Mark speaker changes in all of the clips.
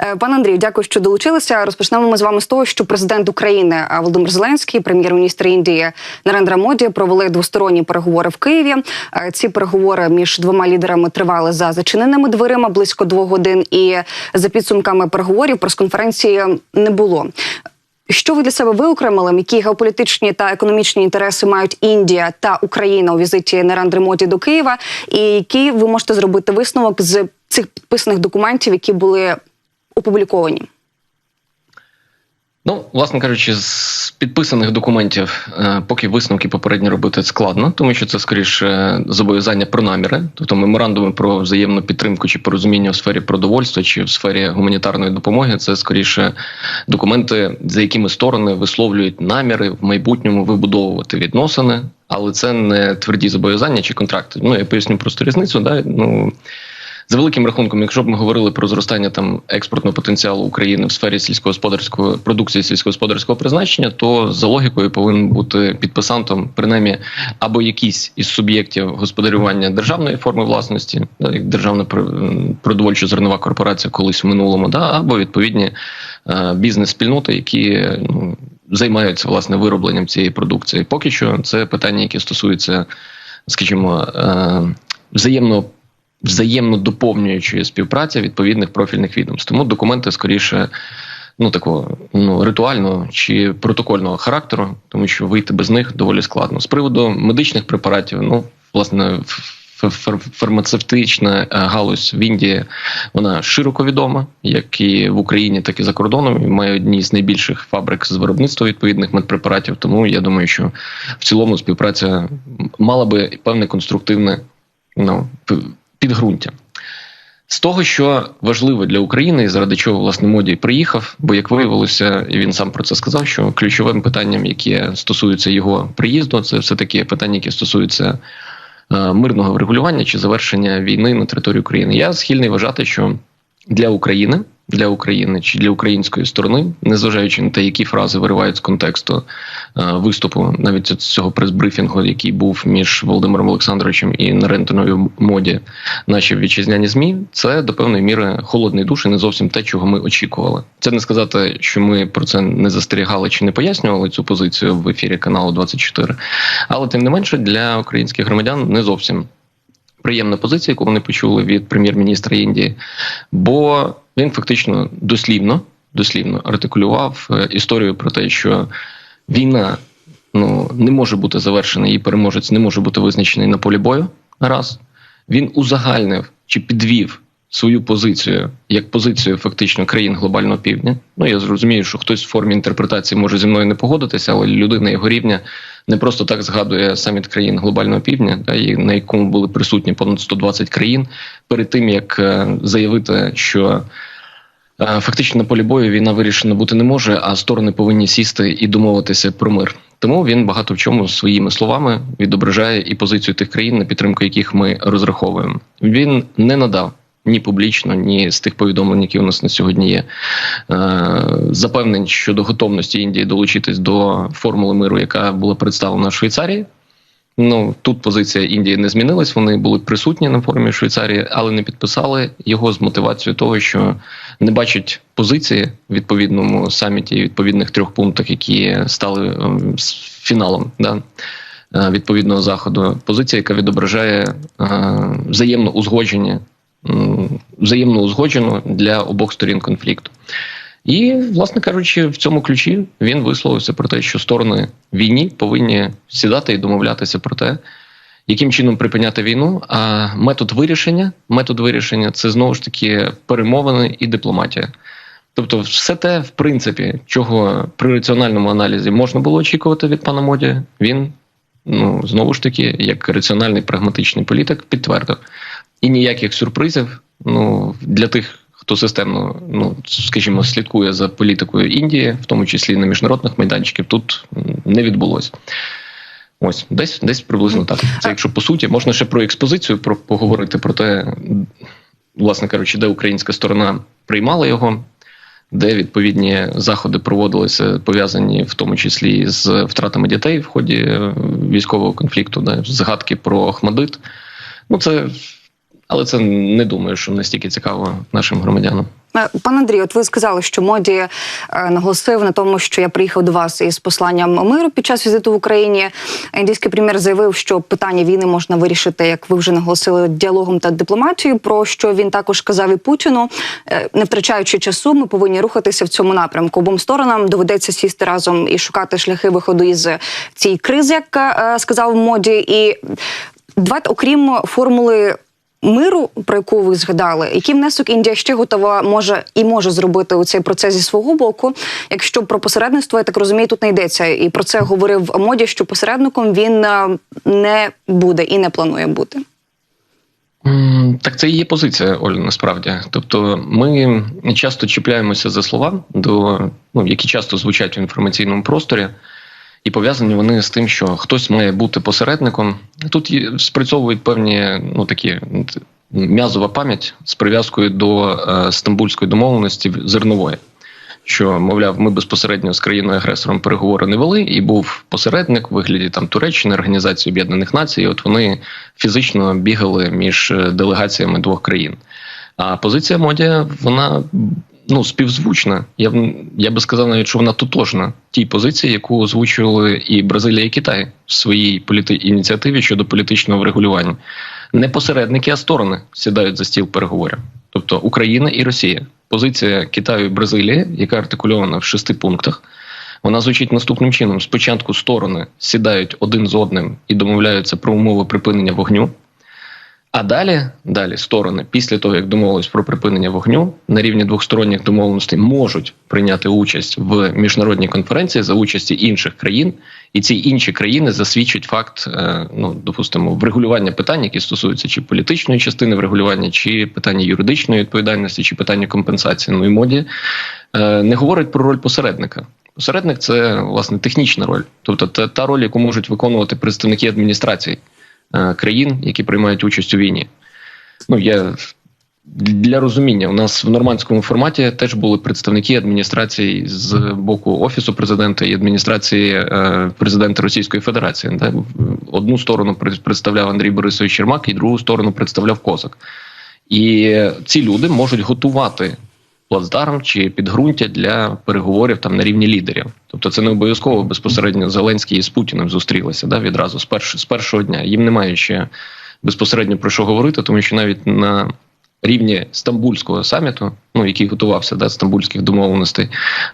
Speaker 1: Е, Пане Андрію, дякую, що долучилися. Розпочнемо ми з вами з того, що президент України е, Володимир Зеленський, прем'єр-міністр Індії Нарендра Моді провели двосторонні переговори в Києві. Е, Ці переговори між двома лідерами тривали за зачиненими дверима близько двох годин. І за підсумками переговорів прес-конференції не було. Що ви для себе виокремили? Які геополітичні та економічні інтереси мають Індія та Україна у візиті Нарендри Моді до Києва? І який ви можете зробити висновок з цих підписаних документів, які були опубліковані?
Speaker 2: Ну, власне кажучи, з підписаних документів, е, поки висновки попередні робити складно, тому що це скоріше зобов'язання про наміри, тобто меморандуми про взаємну підтримку чи порозуміння в сфері продовольства чи в сфері гуманітарної допомоги. Це скоріше документи, за якими сторони висловлюють наміри в майбутньому вибудовувати відносини, але це не тверді зобов'язання чи контракти. Ну я поясню просто різницю. Да? Ну за великим рахунком, якщо б ми говорили про зростання там експортного потенціалу України в сфері сільськогосподарської продукції сільськогосподарського призначення, то за логікою повинен бути підписантом принаймні або якийсь із суб'єктів господарювання державної форми власності, як державна продовольчо зернова корпорація колись в минулому, да, або відповідні е, бізнес-спільноти, які ну, займаються власне виробленням цієї продукції. Поки що це питання, які стосуються, скажімо, е, взаємного взаємно доповнюючої співпраці відповідних профільних відомств. Тому документи скоріше. Ну, такого ну ритуального чи протокольного характеру, тому що вийти без них доволі складно. З приводу медичних препаратів, ну власне, фармацевтична галузь в Індії вона широко відома, як і в Україні, так і за кордоном. І має одні з найбільших фабрик з виробництва відповідних медпрепаратів. Тому я думаю, що в цілому співпраця мала би певне конструктивне ну підґрунтя. З того, що важливо для України, і заради чого власне моді приїхав, бо як виявилося, і він сам про це сказав, що ключовим питанням, яке стосується його приїзду, це все таки питання, які стосуються е, мирного врегулювання чи завершення війни на території України. Я схильний вважати, що для України для України чи для української сторони, незважаючи на те, які фрази виривають з контексту е, виступу, навіть з цього прес-брифінгу, який був між Володимиром Олександровичем і Нарентиною моді, наші вітчизняні змі, це до певної міри холодний душ і не зовсім те, чого ми очікували. Це не сказати, що ми про це не застерігали чи не пояснювали цю позицію в ефірі каналу 24, але тим не менше для українських громадян не зовсім. Приємна позиція, яку вони почули від прем'єр-міністра Індії, бо він фактично дослівно дослівно артикулював е, історію про те, що війна ну не може бути завершена, її переможець не може бути визначений на полі бою. Раз він узагальнив чи підвів свою позицію як позицію фактично країн глобального півдня. Ну я зрозумію, що хтось в формі інтерпретації може зі мною не погодитися, але людина його рівня не просто так згадує саміт країн глобального півдня, на якому були присутні понад 120 країн, перед тим як е, заявити, що е, фактично на полі бою війна вирішена бути не може, а сторони повинні сісти і домовитися про мир. Тому він багато в чому своїми словами відображає і позицію тих країн, на підтримку яких ми розраховуємо. Він не надав ні публічно, ні з тих повідомлень, які у нас на сьогодні є. Е, запевнень щодо готовності Індії долучитись до формули миру, яка була представлена в Швейцарії. Ну тут позиція Індії не змінилась. Вони були присутні на форумі Швейцарії, але не підписали його з мотивацією того, що не бачать позиції в відповідному саміті, відповідних трьох пунктах, які стали ем, фіналом да, е, відповідного заходу. Позиція, яка відображає е, взаємно узгодження взаємно узгоджено для обох сторін конфлікту. І, власне кажучи, в цьому ключі він висловився про те, що сторони війні повинні сідати і домовлятися про те, яким чином припиняти війну. А метод вирішення, метод вирішення це знову ж таки перемовини і дипломатія. Тобто, все те, в принципі, чого при раціональному аналізі можна було очікувати від пана Моді, він ну знову ж таки, як раціональний прагматичний політик, підтвердив і ніяких сюрпризів. Ну для тих, хто системно, ну скажімо, слідкує за політикою Індії, в тому числі на міжнародних майданчиків, тут не відбулося. Ось десь десь приблизно так. Це якщо по суті можна ще про експозицію про поговорити про те, власне кажучи, де українська сторона приймала його, де відповідні заходи проводилися, пов'язані в тому числі з втратами дітей в ході е, військового конфлікту, де згадки про Ахмадит. Ну це але це не думаю, що настільки цікаво нашим громадянам.
Speaker 1: Е, Пан Андрій, от ви сказали, що моді е, наголосив на тому, що я приїхав до вас із посланням миру під час візиту в Україні. Індійський прем'єр заявив, що питання війни можна вирішити, як ви вже наголосили, діалогом та дипломатією. Про що він також казав і Путіну, Е, не втрачаючи часу, ми повинні рухатися в цьому напрямку. Обом сторонам доведеться сісти разом і шукати шляхи виходу із цієї кризи, як сказав моді. І давайте, окрім формули миру, про яку ви згадали, який внесок Індія ще готова може і може зробити у цей процес зі свого боку. Якщо про посередництво, я так розумію, тут не йдеться. І про це говорив моді, що посередником він е, не буде і не планує бути.
Speaker 2: Так це і є позиція, Оля, насправді. Тобто, ми часто чіпляємося за слова, до, ну, які часто звучать в інформаційному просторі, і пов'язані вони з тим, що хтось має бути посередником. Тут спрацьовують певні ну, такі м'язова пам'ять з прив'язкою до е, стамбульської домовленості зернової. Що, мовляв, ми безпосередньо з країною-агресором переговори не вели, і був посередник у вигляді там Туреччини, Організації Об'єднаних Націй. І От вони фізично бігали між е, делегаціями двох країн. А позиція моді вона ну співзвучна. Я я би сказав навіть, що вона тотожна тій позиції, яку озвучували і Бразилія, і Китай в своїй політи... ініціативі щодо політичного врегулювання. Не посередники, а сторони сідають за стіл переговорів. Тобто Україна і Росія. Позиція Китаю і Бразилії, яка артикульована в шести пунктах, вона звучить наступним чином: спочатку сторони сідають один з одним і домовляються про умови припинення вогню. А далі, далі сторони, після того як домовились про припинення вогню на рівні двосторонніх домовленостей, можуть прийняти участь в міжнародній конференції за участі інших країн, і ці інші країни засвідчать факт, е, ну допустимо, врегулювання питань, які стосуються чи політичної частини врегулювання, чи питання юридичної відповідальності, чи питання компенсації. Ну і моді е, не говорить про роль посередника. Посередник це власне технічна роль, тобто та, та роль, яку можуть виконувати представники адміністрації країн, які приймають участь у війні. Ну я для розуміння, у нас в нормандському форматі теж були представники адміністрації з боку офісу президента і адміністрації е, президента Російської Федерації. Одну сторону представляв Андрій Борисович Єрмак, і другу сторону представляв Козак. І ці люди можуть готувати плацдарм чи підґрунтя для переговорів там на рівні лідерів. Тобто, це не обов'язково безпосередньо Зеленський із Путіним зустрілися да, відразу з перш, з першого дня. Їм немає ще безпосередньо про що говорити, тому що навіть на рівні стамбульського саміту, ну який готувався да, стамбульських домовленостей,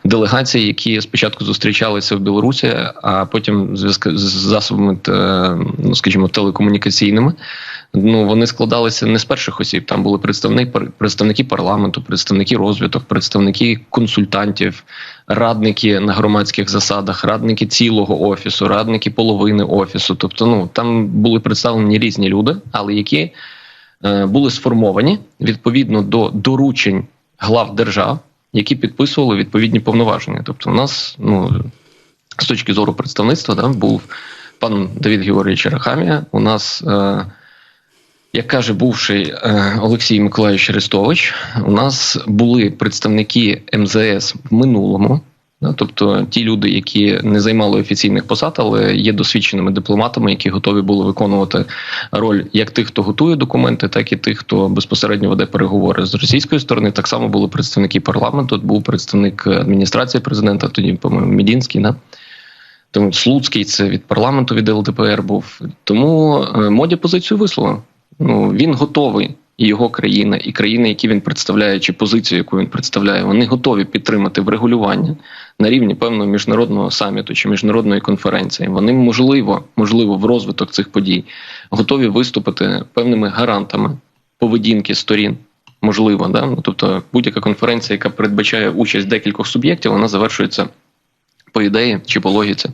Speaker 2: делегації, які спочатку зустрічалися в Білорусі, а потім в зв'язку з засобами, те- ну скажімо, телекомунікаційними. Ну вони складалися не з перших осіб. Там були представники представники парламенту, представники розвиток, представники консультантів, радники на громадських засадах, радники цілого офісу, радники половини офісу. Тобто, ну там були представлені різні люди, але які е, були сформовані відповідно до доручень глав держав, які підписували відповідні повноваження. Тобто, у нас ну з точки зору представництва, да, був пан Давід Георгійович Рахамія. У нас, е, як каже бувший е, Олексій Миколаївич Арестович, у нас були представники МЗС в минулому. Тобто ті люди, які не займали офіційних посад, але є досвідченими дипломатами, які готові були виконувати роль як тих, хто готує документи, так і тих, хто безпосередньо веде переговори з російської сторони. Так само були представники парламенту. Був представник адміністрації президента, тоді по-моєму Мідінський, да? Тому Слуцький це від парламенту від ЛДПР був. Тому е, моді позицію висловив. Ну він готовий, і його країна, і країни, які він представляє, чи позицію, яку він представляє, вони готові підтримати врегулювання на рівні певного міжнародного саміту чи міжнародної конференції. Вони можливо, можливо, в розвиток цих подій готові виступити певними гарантами поведінки сторін. Можливо, да? Ну, тобто будь-яка конференція, яка передбачає участь декількох суб'єктів, вона завершується по ідеї чи по логіці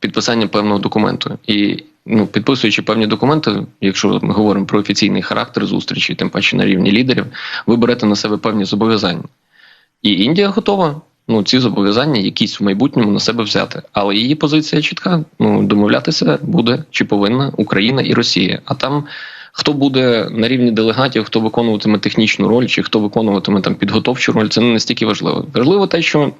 Speaker 2: підписання певного документу. І ну, підписуючи певні документи, якщо ми говоримо про офіційний характер зустрічі, тим паче на рівні лідерів, ви берете на себе певні зобов'язання. І Індія готова ну, ці зобов'язання якісь в майбутньому на себе взяти. Але її позиція чітка: ну, домовлятися буде чи повинна Україна і Росія. А там. Хто буде на рівні делегатів, хто виконуватиме технічну роль, чи хто виконуватиме там підготовчу роль, це не настільки важливо. Важливо те, що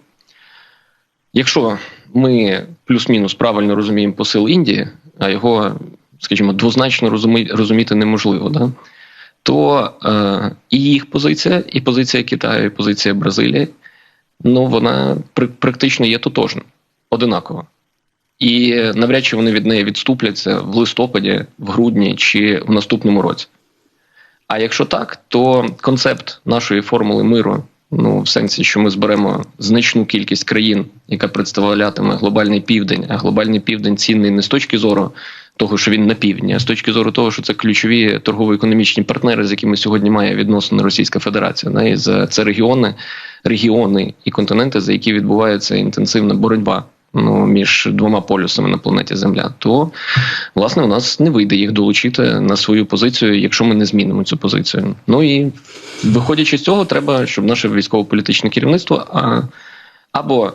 Speaker 2: якщо ми плюс-мінус правильно розуміємо посил Індії, а його, скажімо, двозначно розуміти неможливо, да? то е, і їх позиція, і позиція Китаю, і позиція Бразилії, ну вона пр- практично є тотожна, одинакова. І навряд чи вони від неї відступляться в листопаді, в грудні чи в наступному році. А якщо так, то концепт нашої формули миру, ну в сенсі, що ми зберемо значну кількість країн, яка представлятиме глобальний південь, а глобальний південь цінний не з точки зору того, що він на півдні, а з точки зору того, що це ключові торгово-економічні партнери, з якими сьогодні має відносини Російська Федерація. На і за- це регіони, регіони і континенти, за які відбувається інтенсивна боротьба. Ну, між двома полюсами на планеті Земля, то власне у нас не вийде їх долучити на свою позицію, якщо ми не змінимо цю позицію. Ну і виходячи з цього, треба, щоб наше військово-політичне керівництво а, або,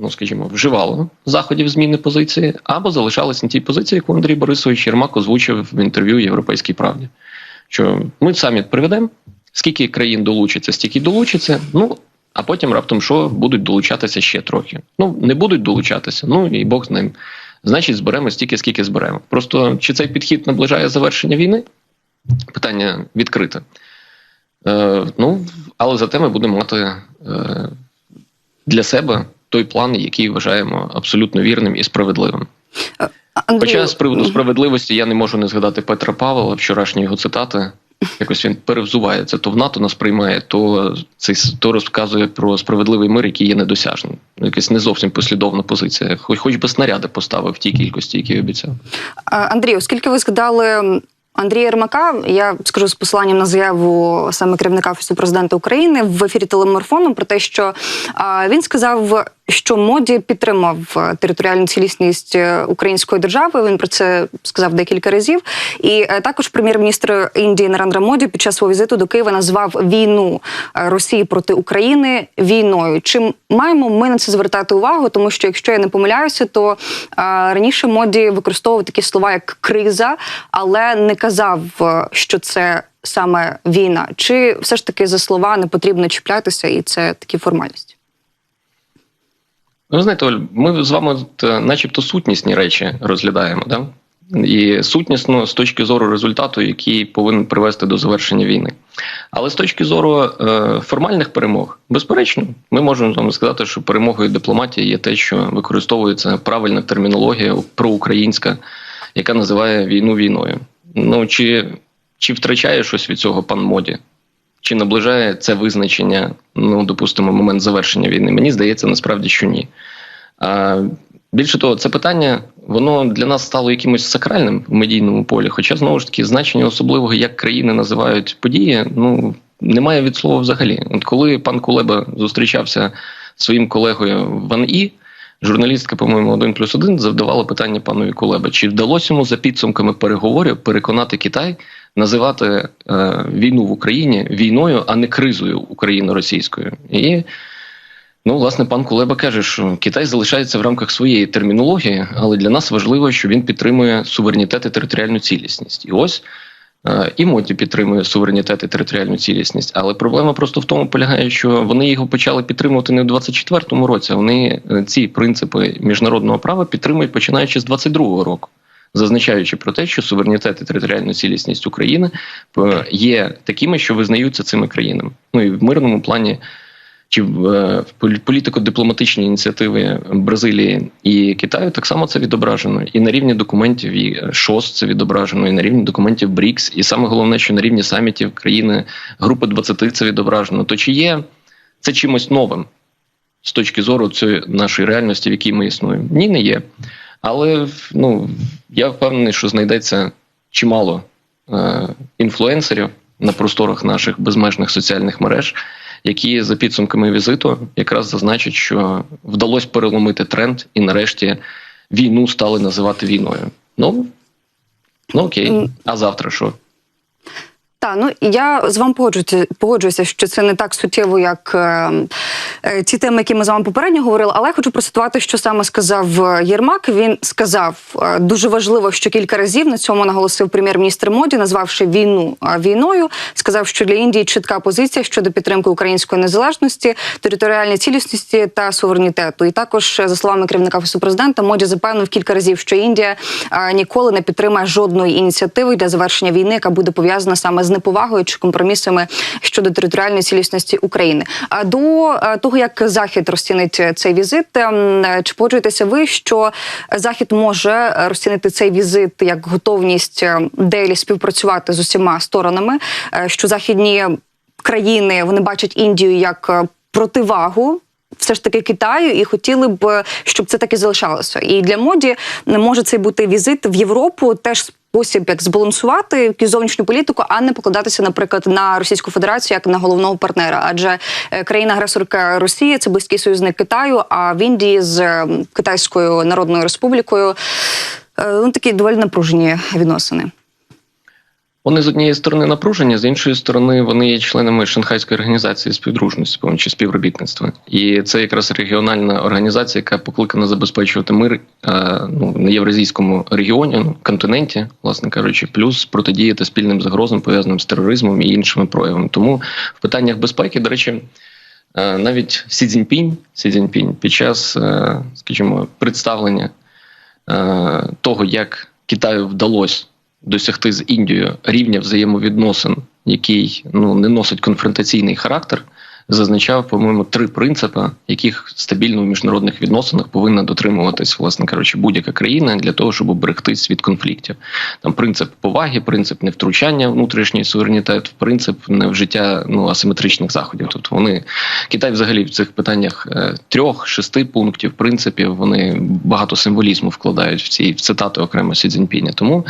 Speaker 2: ну скажімо, вживало заходів зміни позиції, або залишалось на тій позиції, яку Андрій Борисович Єрмак озвучив в інтерв'ю Європейській правді. Що ми саміт приведемо, скільки країн долучиться, стільки долучиться. Ну а потім раптом що будуть долучатися ще трохи. Ну не будуть долучатися, ну і Бог з ним. Значить, зберемо стільки, скільки зберемо. Просто чи цей підхід наближає завершення війни? Питання відкрите. Е, ну, але зате ми будемо мати е, для себе той план, який вважаємо абсолютно вірним і справедливим. Хоча з приводу справедливості я не можу не згадати Петра Павла, вчорашні його цитати. Якось він перевзувається, то в НАТО нас приймає, то цей то розказує про справедливий мир, який є недосяжним. Ну, Якась не зовсім послідовна позиція. Хоч хоч би снаряди поставив в тій кількості, які обіцяв.
Speaker 1: Андрій, оскільки ви згадали Андрія Єрмака, я скажу з посиланням на заяву саме керівника офісу президента України в ефірі телемарафону про те, що він сказав, що моді підтримав е, територіальну цілісність е, української держави. Він про це сказав декілька разів. І е, також прем'єр-міністр Індії Нарендра Моді під час свого візиту до Києва назвав війну Росії проти України війною. Чим маємо ми на це звертати увагу? Тому що, якщо я не помиляюся, то раніше моді використовував такі слова як криза, але не казав, що це саме війна. Чи все ж таки за слова не потрібно чіплятися, і це такі формальності?
Speaker 2: Ну, знаєте, Оль, ми з вами е, начебто сутнісні речі розглядаємо, да? і сутнісно з точки зору результату, який повинен привести до завершення війни. Але з точки зору е, формальних перемог, безперечно, ми можемо вам сказати, що перемогою дипломатії є те, що використовується правильна термінологія проукраїнська, яка називає війну війною. Ну чи, чи втрачає щось від цього пан моді? Чи наближає це визначення, ну допустимо, момент завершення війни? Мені здається, насправді, що ні. А, більше того, це питання воно для нас стало якимось сакральним в медійному полі. Хоча знову ж таки значення особливого, як країни називають події, ну немає від слова взагалі. От коли пан Кулеба зустрічався зі своїм колегою Ван І, журналістка, по-моєму, 1 плюс 1 завдавала питання панові Кулеба, чи вдалося йому за підсумками переговорів переконати Китай називати е, війну в Україні війною, а не кризою україно-російською. І ну, власне, пан Кулеба каже, що Китай залишається в рамках своєї термінології, але для нас важливо, що він підтримує суверенітет і територіальну цілісність. І ось. е, І Моді підтримує суверенітет і територіальну цілісність, але проблема просто в тому полягає, що вони його почали підтримувати не в 24-му році. Вони е, ці принципи міжнародного права підтримують починаючи з 22-го року зазначаючи про те, що суверенітет і територіальна цілісність України е, є такими, що визнаються цими країнами. Ну і в мирному плані. Чи в е, в політико-дипломатичній ініціативи Бразилії і Китаю так само це відображено, і на рівні документів і ШОС це відображено, і на рівні документів БРІКС, і саме головне, що на рівні самітів країни Групи 20 це відображено. То чи є це чимось новим з точки зору цієї нашої реальності, в якій ми існуємо? Ні, не є. Але ну я впевнений, що знайдеться чимало е, інфлюенсерів на просторах наших безмежних соціальних мереж, які за підсумками візиту якраз зазначать, що вдалося переломити тренд, і нарешті війну стали називати війною. Ну, ну окей, а завтра що?
Speaker 1: Та ну я з вами погоджуюся, погоджуюся, що це не так суттєво, як е, е, ті теми, які ми з вами попередньо говорили, але я хочу процитувати, що саме сказав е, Єрмак. Він сказав е, дуже важливо, що кілька разів на цьому наголосив прем'єр-міністр Моді, назвавши війну е, війною. Сказав, що для Індії чітка позиція щодо підтримки української незалежності, територіальної цілісності та суверенітету. І також е, за словами керівника офісу президента, Моді запевнив кілька разів, що Індія е, ніколи не підтримає жодної ініціативи для завершення війни, яка буде пов'язана саме з неповагою чи компромісами щодо територіальної цілісності України. А до е, того як захід розцінить цей візит, ем, е, чи погоджуєтеся ви, що захід може розцінити цей візит як готовність е, Делі співпрацювати з усіма сторонами, е, що західні країни вони бачать Індію як е, противагу. Все ж таки Китаю, і хотіли б, е, щоб це так і залишалося. І для моді може цей бути візит в Європу теж спосіб, як збалансувати якусь зовнішню політику, а не покладатися, наприклад, на Російську Федерацію як на головного партнера. Адже е, країна-агресорка Росії це близький союзник Китаю. А в Індії з е, Китайською Народною Республікою е, ну такі доволі напружені відносини.
Speaker 2: Вони з однієї сторони напружені, з іншої сторони, вони є членами Шанхайської організації співдружності чи співробітництва. І це якраз регіональна організація, яка покликана забезпечувати мир е, ну, на євразійському регіоні, ну, континенті, власне кажучи, плюс протидіяти спільним загрозам, пов'язаним з тероризмом і іншими проявами. Тому в питаннях безпеки, до речі. е, Навіть Сі Цзіньпінь, Сі Цзіньпінь під час, е, скажімо, представлення того, як Китаю вдалося досягти з Індією рівня взаємовідносин, який ну не носить конфронтаційний характер, зазначав, по-моєму, три принципи, яких стабільно в міжнародних відносинах повинна дотримуватись, власне кажучи, будь-яка країна для того, щоб уберегтись від конфліктів. Там принцип поваги, принцип невтручання внутрішній суверенітет, принцип невжиття ну асиметричних заходів. Тобто вони Китай, взагалі, в цих питаннях е, трьох, шести пунктів, принципів, вони багато символізму вкладають в ці в цитати окремо Сі Цзіньпіня. Тому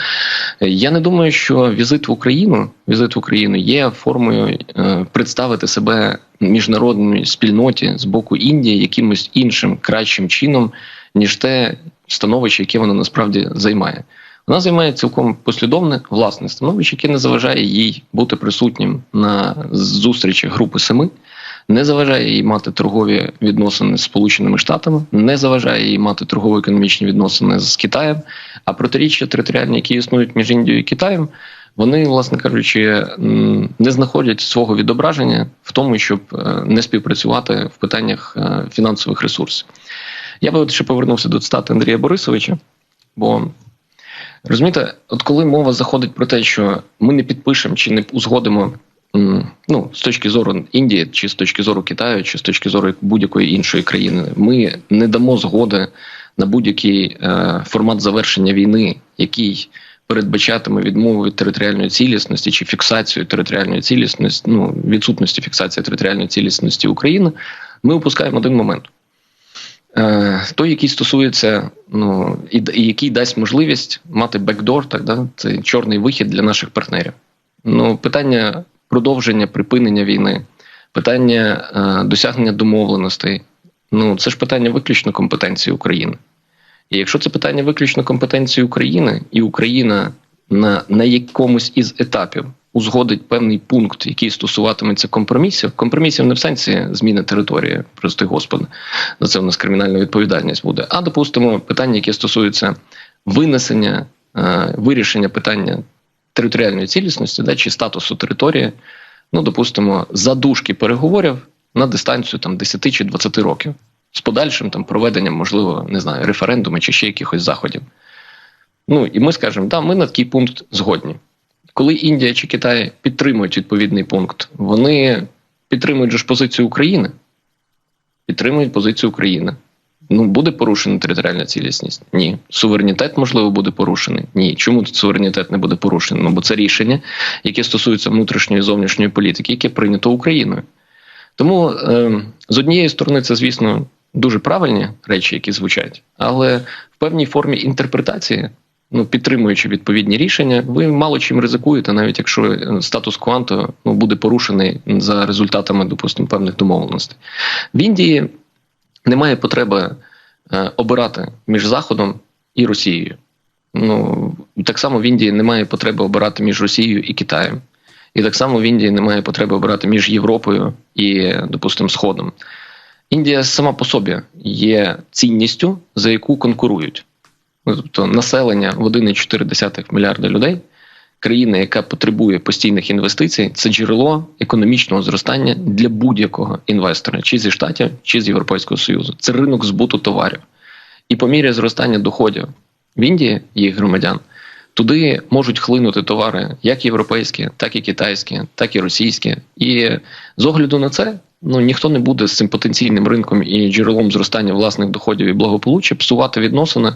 Speaker 2: е, я не думаю, що візит в Україну, візит в Україну є формою е, представити себе міжнародній спільноті з боку Індії якимось іншим кращим чином, ніж те становище, яке вона насправді займає. Вона займає цілком послідовне власне становище, яке не заважає їй бути присутнім на зустрічі групи семи, не заважає їй мати торгові відносини з Сполученими Штатами, не заважає їй мати торгово-економічні відносини з Китаєм, а протиріччя територіальні, які існують між Індією і Китаєм, вони, власне кажучи, не знаходять свого відображення в тому, щоб е, не співпрацювати в питаннях е, фінансових ресурсів. Я би ще повернувся до цитати Андрія Борисовича, бо розумієте, от коли мова заходить про те, що ми не підпишемо чи не узгодимо. Ну, з точки зору Індії, чи з точки зору Китаю, чи з точки зору будь-якої іншої країни, ми не дамо згоди на будь-який е, формат завершення війни, який передбачатиме відмову від територіальної цілісності чи фіксацію територіальної цілісності, ну відсутності фіксації територіальної цілісності України, ми опускаємо один момент. Е, той, який стосується, ну і, і який дасть можливість мати бекдор, так да, це чорний вихід для наших партнерів. Ну, питання продовження припинення війни, питання е, досягнення домовленостей. Ну, це ж питання виключно компетенції України. І якщо це питання виключно компетенції України, і Україна на, на якомусь із етапів узгодить певний пункт, який стосуватиметься компромісів, компромісів не в сенсі зміни території, прости господи, за це в нас кримінальна відповідальність буде. А допустимо, питання, яке стосується винесення, е, вирішення питання територіальної цілісності, да, чи статусу території, ну допустимо, задушки переговорів на дистанцію там 10 чи 20 років з подальшим там проведенням, можливо, не знаю, референдуму чи ще якихось заходів. Ну і ми скажемо, да, ми на такий пункт згодні. Коли Індія чи Китай підтримують відповідний пункт, вони підтримують ж позицію України, підтримують позицію України. Ну, буде порушена територіальна цілісність? Ні. Суверенітет, можливо, буде порушений? Ні. Чому тут суверенітет не буде порушений? Ну, бо це рішення, яке стосується внутрішньої і зовнішньої політики, яке прийнято Україною. Тому е, з однієї сторони, це, звісно, дуже правильні речі, які звучать, але в певній формі інтерпретації, ну підтримуючи відповідні рішення, ви мало чим ризикуєте, навіть якщо статус кванту ну, буде порушений за результатами, допустимо, певних домовленостей. В Індії немає потреби е, обирати між Заходом і Росією. Ну так само в Індії немає потреби обирати між Росією і Китаєм. І так само в Індії немає потреби обирати між Європою і, допустимо, Сходом. Індія сама по собі є цінністю, за яку конкурують. Ну, Тобто населення в 1,4 мільярда людей, країна, яка потребує постійних інвестицій, це джерело економічного зростання для будь-якого інвестора, чи зі штатів, чи з Європейського Союзу. Це ринок збуту товарів. І по мірі зростання доходів в Індії їх громадян. Туди можуть хлинути товари як європейські, так і китайські, так і російські. І з огляду на це ну ніхто не буде з цим потенційним ринком і джерелом зростання власних доходів і благополуччя псувати відносини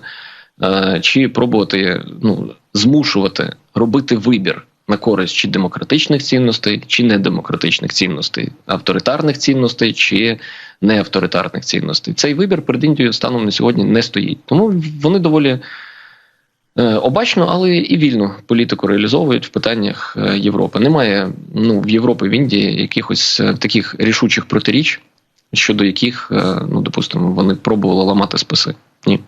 Speaker 2: е, чи пробувати ну, змушувати робити вибір на користь чи демократичних цінностей, чи недемократичних цінностей, авторитарних цінностей чи неавторитарних цінностей. Цей вибір перед Індією станом на сьогодні не стоїть. Тому вони доволі. Е, Обачно, але і вільно політику реалізовують в питаннях е, Європи. Немає ну в Європі в Індії якихось е, таких рішучих протиріч, щодо яких, ну допустимо, вони пробували ламати списи. Ні.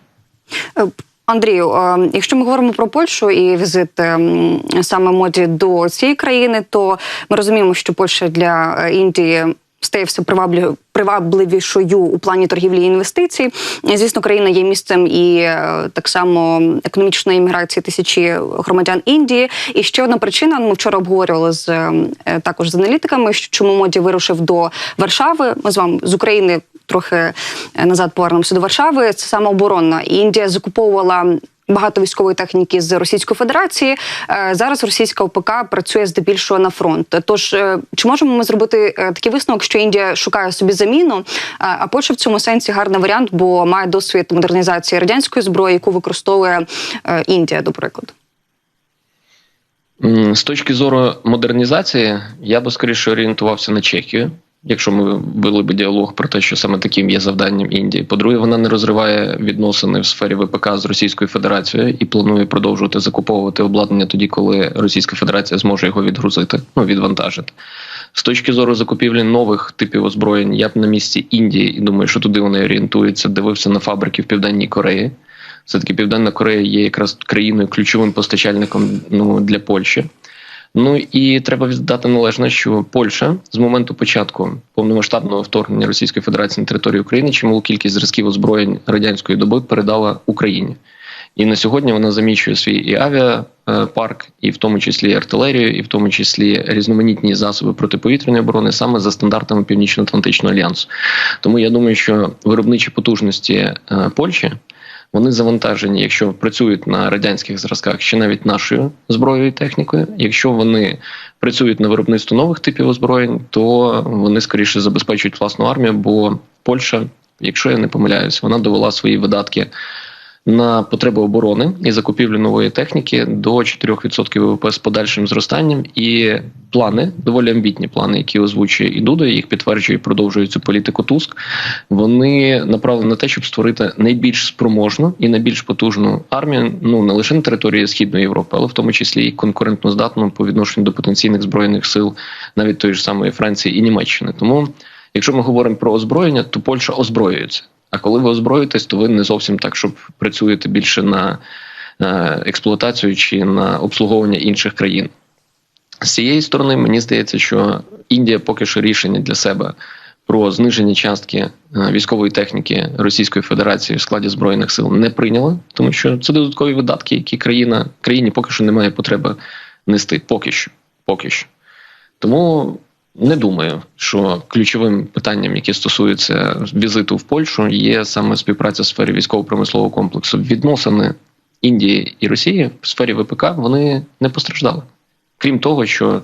Speaker 1: Андрію, якщо ми говоримо про Польщу і візит саме моді до цієї країни, то ми розуміємо, що Польща для Індії. Стає все привабливішою у плані торгівлі і інвестицій. Звісно, країна є місцем і е, так само економічної імміграції тисячі громадян Індії. І ще одна причина. Ми вчора обговорювали з е, також з аналітиками, що чому моді вирушив до Варшави. Ми з вами з України трохи е, назад повернемося до Варшави. Це самооборонна. Індія закуповувала. Багато військової техніки з Російської Федерації Е, зараз російська ОПК працює здебільшого на фронт. Тож е, чи можемо ми зробити е, такий висновок, що Індія шукає собі заміну? А Польща в цьому сенсі гарний варіант, бо має досвід модернізації радянської зброї, яку використовує Індія, до прикладу.
Speaker 2: З точки зору модернізації, я би скоріше орієнтувався на Чехію, якщо ми вели би діалог про те, що саме таким є завданням Індії. По-друге, вона не розриває відносини в сфері ВПК з Російською Федерацією і планує продовжувати закуповувати обладнання тоді, коли Російська Федерація зможе його відгрузити, ну відвантажити. З точки зору закупівлі нових типів озброєнь, я б на місці Індії і думаю, що туди вони орієнтуються, дивився на фабрики в Південній Кореї. Все таки Південна Корея є якраз країною ключовим постачальником ну, для Польщі. Ну і треба віддати належне, що Польща з моменту початку повномасштабного вторгнення Російської Федерації на територію України чималу кількість зразків озброєнь радянської доби передала Україні. І на сьогодні вона заміщує свій і авіапарк, і в тому числі артилерію, і в тому числі різноманітні засоби протиповітряної оборони саме за стандартами Північно-Атлантичного альянсу. Тому я думаю, що виробничі потужності е, Польщі вони завантажені, якщо працюють на радянських зразках, ще навіть нашою зброєю і технікою. Якщо вони працюють на виробництво нових типів озброєнь, то вони скоріше забезпечують власну армію, бо Польща, якщо я не помиляюсь, вона довела свої видатки. На потреби оборони і закупівлю нової техніки до 4% ВВП з подальшим зростанням, і плани доволі амбітні плани, які озвучує і Дуда, їх підтверджує і продовжує цю політику Туск. Вони направлені на те, щоб створити найбільш спроможну і найбільш потужну армію, ну не лише на території східної Європи, але в тому числі і конкурентно здатну по відношенню до потенційних збройних сил, навіть тої ж самої Франції і Німеччини. Тому, якщо ми говоримо про озброєння, то Польща озброюється. А коли ви озброїтесь, то ви не зовсім так, щоб працюєте більше на експлуатацію чи на обслуговування інших країн. З цієї сторони, мені здається, що Індія поки що рішення для себе про зниження частки е, військової техніки Російської Федерації в складі збройних сил не прийняла, тому що це додаткові видатки, які країна країні поки що немає потреби нести. Поки що, поки що. Тому не думаю, що ключовим питанням, яке стосується візиту в Польщу, є саме співпраця в сфері військово-промислового комплексу. Відносини Індії і Росії в сфері ВПК вони не постраждали. Крім того, що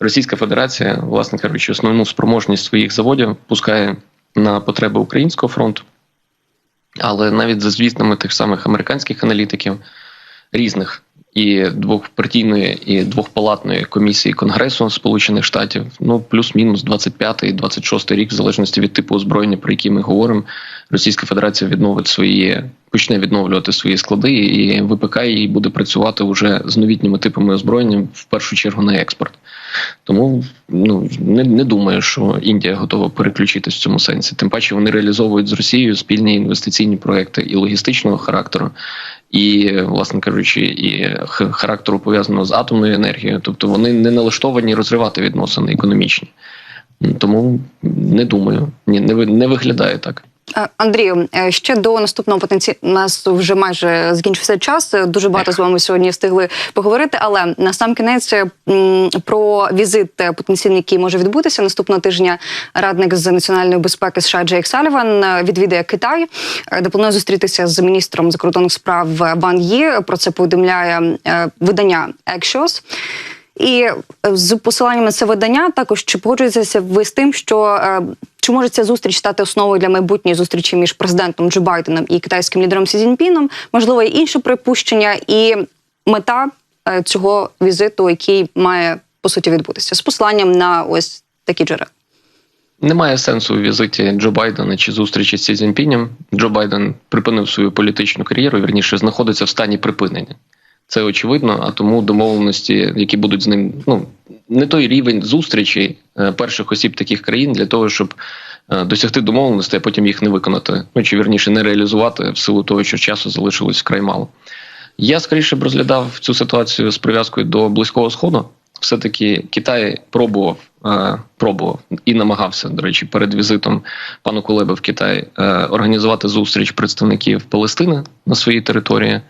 Speaker 2: Російська Федерація, власне кажучи, основну спроможність своїх заводів пускає на потреби українського фронту, але навіть за звісними тих самих американських аналітиків різних і двохпартійної, і двохпалатної комісії Конгресу Сполучених Штатів, ну плюс-мінус 25-й, 26-й рік, в залежності від типу озброєння, про які ми говоримо, Російська Федерація відновить свої почне відновлювати свої склади, і ВПК її буде працювати вже з новітніми типами озброєння в першу чергу на експорт. Тому ну не, не думаю, що Індія готова переключитись в цьому сенсі. Тим паче вони реалізовують з Росією спільні інвестиційні проекти і логістичного характеру, і, власне кажучи, і характеру пов'язаного з атомною енергією. Тобто вони не налаштовані розривати відносини економічні. Тому не думаю, ні, не не виглядає так.
Speaker 1: Е, Андрію, е, ще до наступного потенці... У нас вже майже закінчився час. Е, Дуже багато з вами сьогодні встигли поговорити. Але на сам кінець про візит потенційний, який може відбутися наступного тижня. Радник з національної безпеки США Джейк Саліван відвідає Китай, де планує зустрітися з міністром закордонних справ Ван Ї. Про це повідомляє видання Axios. І е, з посиланням на це видання також чи погоджуєтеся ви з тим, що е, чи може ця зустріч стати основою для майбутньої зустрічі між президентом Джо Байденом і китайським лідером Сі Цзіньпіном? Можливо, і інші припущення, і мета е, цього візиту, який має по суті відбутися з посиланням на ось такі джерела.
Speaker 2: Немає сенсу у візиті Джо Байдена чи зустрічі з Сі Цзіньпінем. Джо Байден припинив свою політичну кар'єру, вірніше знаходиться в стані припинення. Це очевидно, а тому домовленості, які будуть з ним, ну не той рівень зустрічі е, перших осіб таких країн для того, щоб е, досягти домовленостей, а потім їх не виконати. Ну чи вірніше не реалізувати в силу того, що часу залишилось вкрай мало. Я скоріше б розглядав цю ситуацію з прив'язкою до близького сходу. Все-таки Китай пробував, е, пробував і намагався, до речі, перед візитом пану Кулеби в Китай організувати зустріч представників Палестини на своїй території.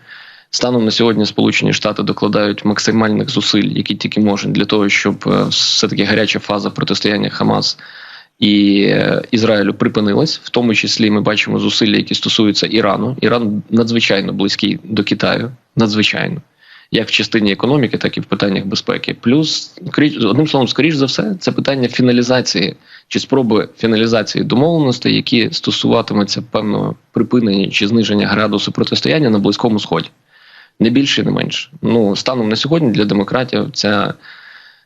Speaker 2: Станом на сьогодні Сполучені Штати докладають максимальних зусиль, які тільки можуть, для того, щоб е, все-таки гаряча фаза протистояння Хамас і е, Ізраїлю припинилась. В тому числі ми бачимо зусилля, які стосуються Ірану. Іран надзвичайно близький до Китаю, надзвичайно. Як в частині економіки, так і в питаннях безпеки. Плюс, одним словом, скоріш за все, це питання фіналізації чи спроби фіналізації домовленостей, які стосуватимуться певного припинення чи зниження градусу протистояння на близькому сході. Не більше, не менше. Ну станом на сьогодні для демократів ця,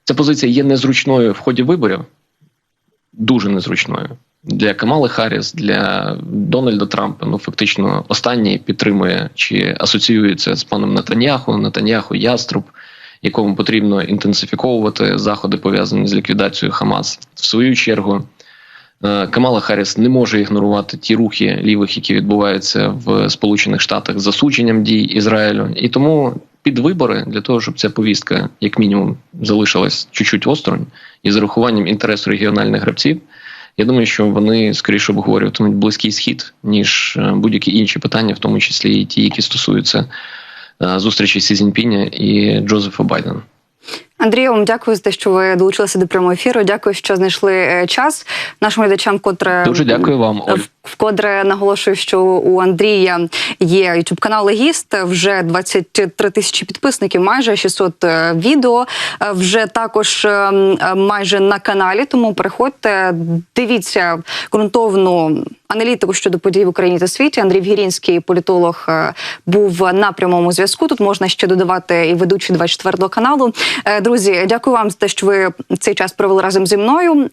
Speaker 2: ця позиція є незручною в ході виборів, дуже незручною. Для Камали Харріс, для Дональда Трампа, ну фактично останній підтримує чи асоціюється з паном Натаньяху, Натаньяху Яструб, якому потрібно інтенсифіковувати заходи пов'язані з ліквідацією Хамас. В свою чергу Камала Харріс не може ігнорувати ті рухи лівих, які відбуваються в Сполучених Штатах з засудженням дій Ізраїлю, і тому під вибори для того, щоб ця повістка, як мінімум, залишилась чуть-чуть осторонь і з урахуванням інтересу регіональних гравців. Я думаю, що вони скоріше обговорюватимуть близький схід ніж е, будь-які інші питання, в тому числі і ті, які стосуються е, зустрічі Сі Цзіньпіня і Джозефа Байдена.
Speaker 1: Андрію, вам дякую за те, що ви долучилися до прямого ефіру. Дякую, що знайшли е, час нашим глядачам, котре
Speaker 2: Дуже дякую вам, Оль.
Speaker 1: В- Вкотре наголошую, що у Андрія є youtube канал Легіст. Вже 23 тисячі підписників, майже 600 е, відео. Е, Вже також е, м, е, майже на каналі. Тому переходьте, дивіться ґрунтовну аналітику щодо подій в Україні та світі. Андрій Вгірінський, політолог, е, був на прямому зв'язку. Тут можна ще додавати і ведучий 24 каналу. Е, Друзі, дякую вам за те, що ви цей час провели разом зі мною.